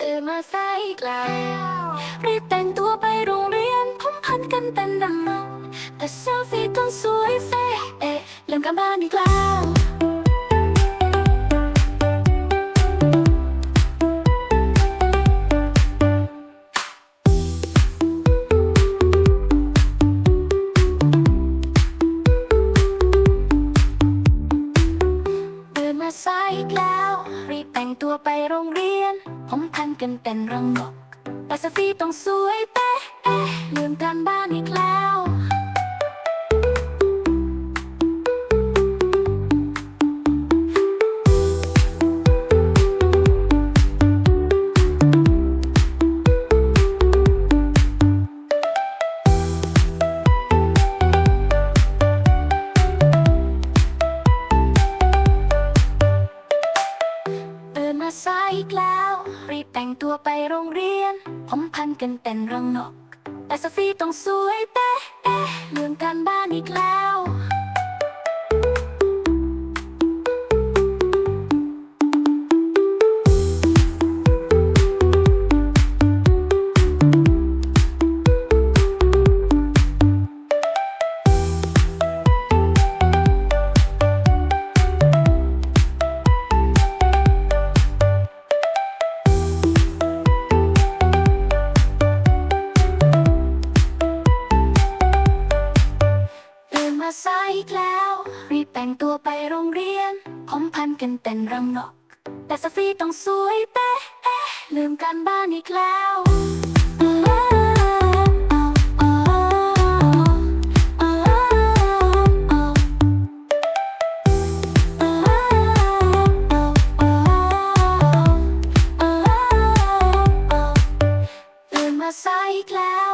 ตื่นมาสายอีกแล้วรีบแต่งตัวไปโรงเรียนผมพันกันเต็นดังนองแต่เซลฟี่ต้องสวยเป๊ะเอ๊ะเรื่องการบ้านอีกแล้ว งตัวไปโรงเรียน ผมพันกันเป็นรังนกแต่สฟีต้องสวยเป๊ะเอ๊ะลืมการบ้านอีกแล้ว อีกแล้ว รีบแต่งตัวไปโรงเรียน ผมพันกันเป็นรังนก แต่สฟีต้องสวยเป๊ะเอ๊ะลืมการบ้านอีกแล้ว มาสายอีกแล้ว รีบแต่งตัวไปโรงเรียน ผมพันกันเป็นรังนก แต่สฟีต้องสวยเป๊ะเอ๊ะลืมการบ้านอีกแล้วตื่นมาสายอีกแล้ว